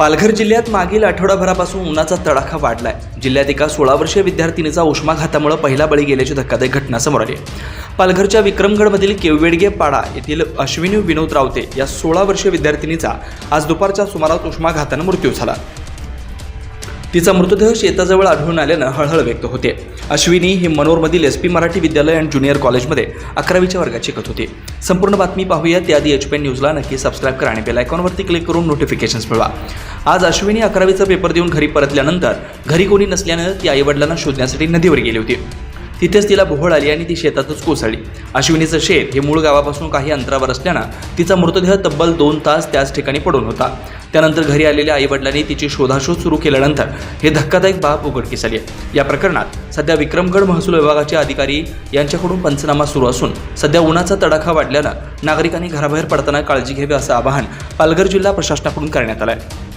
पालघर जिल्ह्यात मागील आठवडाभरापासून उन्हाचा तडाखा वाढलाय. जिल्ह्यात एका सोळा वर्षीय विद्यार्थिनीचा उष्माघातामुळे पहिला बळी गेल्याची धक्कादायक घटना समोर आली पालघरच्या विक्रमगडमधील केववेडगे पाडा येथील अश्विनी विनोद रावते या सोळा वर्षीय विद्यार्थिनीचा आज दुपारच्या सुमारास उष्माघातानं मृत्यू झाला. तिचा मृतदेह शेताजवळ आढळून आल्यानं हळहळ व्यक्त होते. अश्विनी ही मनोरमधील एस पी मराठी विद्यालय अँड ज्युनियर कॉलेजमध्ये अकरावीच्या वर्गात शिकत होती. संपूर्ण बातमी पाहूया त्याआधी एच पी एन न्यूजला नक्की सबस्क्राईब करा आणि बेलायकॉनवरती क्लिक करून नोटिफिकेशन्स मिळवा. आज अश्विनी अकरावीचा पेपर देऊन घरी परतल्यानंतर घरी कोणी नसल्यानं ती आईवडिलांना शोधण्यासाठी नदीवर गेली होती. तिथेच तिला भोवळ आली आणि ती शेतातच कोसळली. अश्विनीचं शेत हे मूळ गावापासून काही अंतरावर असल्यानं तिचा मृतदेह तब्बल दोन तास त्याच ठिकाणी पडून होता. त्यानंतर घरी आलेल्या आईवडिलांनी तिची शोधाशोध सुरू केल्यानंतर हे धक्कादायक बाब उघडकीस आली आहे. या प्रकरणात सध्या विक्रमगड महसूल विभागाचे अधिकारी यांच्याकडून पंचनामा सुरू असून सध्या उन्हाचा तडाखा वाढल्यानं नागरिकांनी घराबाहेर पडताना काळजी घ्यावी असं आवाहन पालघर जिल्हा प्रशासनाकडून करण्यात आलं आहे.